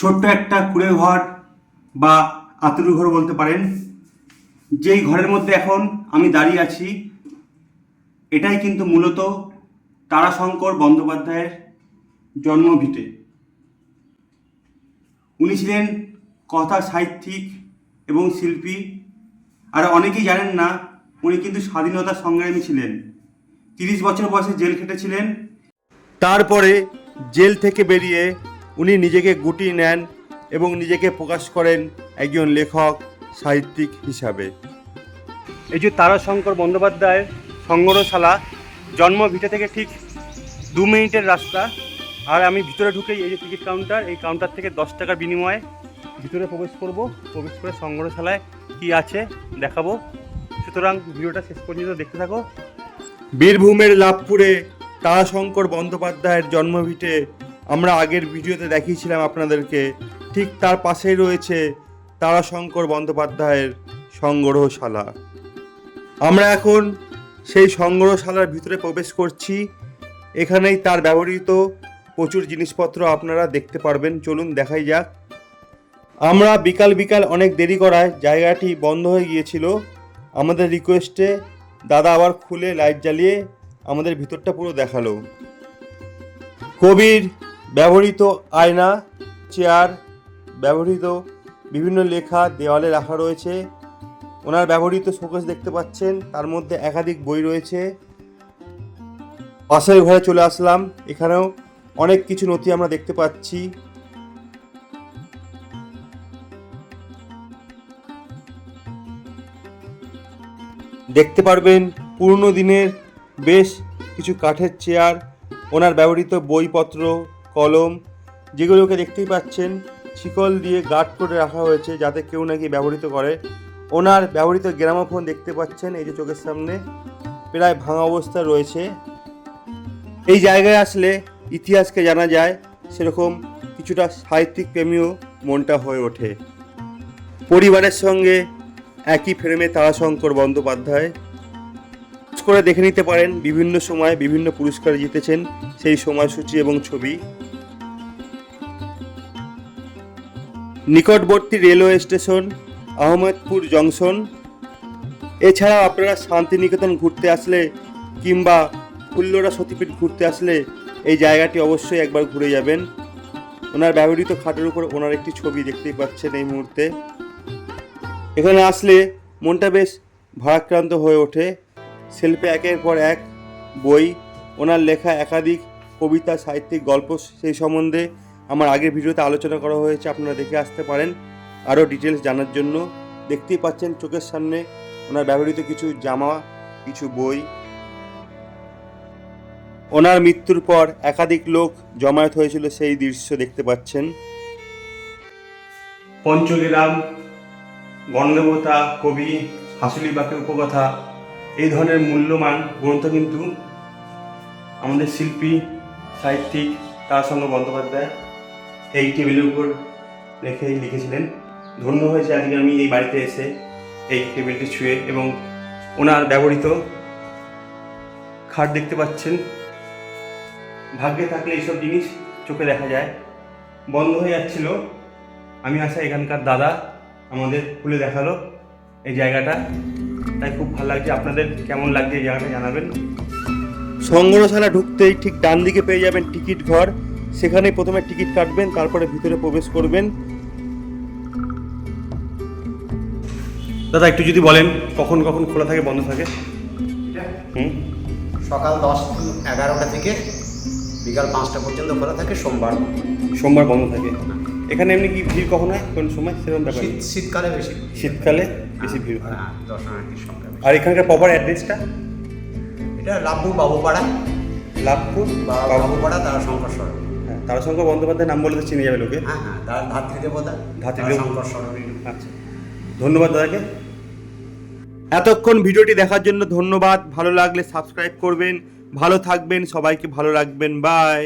ছোট্ট একটা কুড়ে ঘর বা আতুর ঘর বলতে পারেন। যেই ঘরের মধ্যে এখন আমি দাঁড়িয়ে আছি, এটাই কিন্তু মূলত তারাশঙ্কর বন্দ্যোপাধ্যায়ের জন্মভিটে উনি ছিলেন কথা সাহিত্যিক এবং শিল্পী। আর অনেকেই জানেন না, উনি কিন্তু স্বাধীনতা সংগ্রামী ছিলেন। তিরিশ বছর বয়সে জেল খেটেছিলেন। তারপরে জেল থেকে বেরিয়ে উনি নিজেকে গুটিয়ে নেন এবং নিজেকে প্রকাশ করেন একজন লেখক সাহিত্যিক হিসাবে। এই যে তারাশঙ্কর বন্দ্যোপাধ্যায়ের সংগ্রহশালা জন্ম ভিটে থেকে ঠিক দু মিনিটের রাস্তা। আর আমি ভিতরে ঢুকেই এই যে টিকিট কাউন্টার এই কাউন্টার থেকে দশ টাকার বিনিময়ে ভিতরে প্রবেশ করব প্রবেশ করে সংগ্রহশালায় কি আছে দেখাবো। সুতরাং ভিডিওটা শেষ পর্যন্ত দেখতে থাকো। বীরভূমের লাভপুরে তারাশঙ্কর বন্দ্যোপাধ্যায়ের জন্মভিটে আমরা আগের ভিডিওতে দেখিয়েছিলাম আপনাদেরকে, ঠিক তার পাশেই রয়েছে তারাশঙ্কর বন্দ্যোপাধ্যায়ের সংগ্রহশালা। আমরা এখন সেই সংগ্রহশালার ভিতরে প্রবেশ করছি। এখানেই তার ব্যবহৃত প্রচুর জিনিসপত্র আপনারা দেখতে পারবেন। চলুন দেখাই যাক। আমরা বিকাল বিকাল অনেক দেরি করায় জায়গাটি বন্ধ হয়ে গিয়েছিল। আমাদের রিকোয়েস্টে দাদা আবার খুলে লাইট জ্বালিয়ে আমাদের ভিতরটা পুরো দেখাল। কবির ব্যবহৃত আয়না, চেয়ার, ব্যবহৃত বিভিন্ন লেখা দেওয়ালে রাখা রয়েছে। ওনার ব্যবহৃত শোকেস দেখতে পাচ্ছেন, তার মধ্যে একাধিক বই রয়েছে। পাশের ঘরে চলে আসলাম, এখানেও অনেক কিছু নথি আমরা দেখতে পাচ্ছি। দেখতে পারবেন, পুরনো দিনের বেশ কিছু কাঠের চেয়ার, ওনার ব্যবহৃত বইপত্র কলম যেগুলোকে দেখতেই পাচ্ছেন, শিকল দিয়ে গার্ড করে রাখা হয়েছে যাতে কেউ নাকি ব্যবহৃত করে। ওনার ব্যবহৃত গ্রামোফোন দেখতে পাচ্ছেন, এই যে চোখের সামনে, প্রায় ভাঙা অবস্থা রয়েছে। এই জায়গায় আসলে ইতিহাসকে জানা যায়, সেরকম কিছুটা সাহিত্যিক প্রেমীও মনটা হয়ে ওঠে। পরিবারের সঙ্গে একই ফ্রেমে তারাশঙ্কর বন্দ্যোপাধ্যায় করে দেখে নিতে পারেন। বিভিন্ন সময় বিভিন্ন পুরস্কার জিতেছেন সেই সময়সূচি এবং ছবি। নিকটবর্তী রেলওয়ে স্টেশন, আহমেদপুর জংশন। এছাড়া আপনারা শান্তিনিকেতন ঘুরতে আসলে কিংবা ফুল্লরা সতীপীঠ ঘুরতে আসলে এই জায়গাটি অবশ্যই একবার ঘুরে যাবেন। ওনার ব্যবহৃত খাটের উপর ওনার একটি ছবি দেখতেই পাচ্ছেন এই মুহূর্তে। এখানে আসলে মনটা বেশ ভারাক্রান্ত হয়ে ওঠে। শিল্পে একের পর এক বই, ওনার লেখা একাধিক কবিতা, সাহিত্যিক গল্প সেই সম্বন্ধে আমার আগের ভিডিওতে আলোচনা করা হয়েছে, আপনারা দেখে আসতে পারেন। আরও ডিটেলস জানার জন্য দেখতেই পাচ্ছেন চোখের সামনে ওনার ব্যবহৃত কিছু জামা, কিছু বই। ওনার মৃত্যুর পর একাধিক লোক জমায়েত হয়েছিল সেই দৃশ্য দেখতে পাচ্ছেন। পঞ্চলীলাম গণদেবতা কবি হাসুলি বাকের উপকথা এই ধরনের মূল্যবান গ্রন্থ কিন্তু আমাদের শিল্পী, সাহিত্যিক তারাশঙ্কর বন্দ্যোপাধ্যায় এই টেবিলের উপর রেখেই লিখেছিলেন, ধন্য হয়েছে আজকে আমি এই বাড়িতে এসে এই টেবিলটি ছুঁয়ে এবং ওনার ব্যবহৃত খাট দেখতে পাচ্ছেন। ভাগ্যে থাকলে এইসব জিনিস চোখে দেখা যায়। বন্ধ হয়ে যাচ্ছিল। আমি আসা এখানকার দাদা আমাদের খুলে দেখাল এই জায়গাটা। তাই খুব ভালো লাগছে। আপনাদের কেমন লাগছে এই জায়গাটা জানাবেন। সংগ্রহশালা ঢুকতেই ঠিক ডান দিকে পেয়ে যাবেন টিকিট ঘর। সেখানেই প্রথমে টিকিট কাটবেন তারপরে ভিতরে প্রবেশ করবেন। দাদা একটু যদি বলেন কখন কখন খোলা থাকে বন্ধ থাকে? হুম? সকাল দশ এগারোটা থেকে বিকাল পাঁচটা পর্যন্ত খোলা থাকে সোমবার। সোমবার বন্ধ থাকে। এখানে এমনি কি ভিড় কখন? হয় কোন সময়? সেরকম ব্যাপার শীত শীতকালে বেশি শীতকালে বেশি ভিড় হয়। হ্যাঁ দর্শনার্থীর সংখ্যা বেশি। আর এখানকার প্রপার অ্যাড্রেসটা এটা লাভপুর বাবুপাড়া। লাভপুর বা বাবুপাড়া তারা শঙ্কর সরণি হ্যাঁ তারাশঙ্কর বন্দ্যোপাধ্যায়ের নাম বলে তো চিনে যাবে লোকে। হ্যাঁ হ্যাঁ তার শঙ্কর আচ্ছা। ধন্যবাদ দাদাকে। এতক্ষণ ভিডিওটি দেখার জন্য ধন্যবাদ। ভালো লাগলে সাবস্ক্রাইব করবেন। ভালো থাকবেন। সবাইকে ভালো রাখবেন। বাই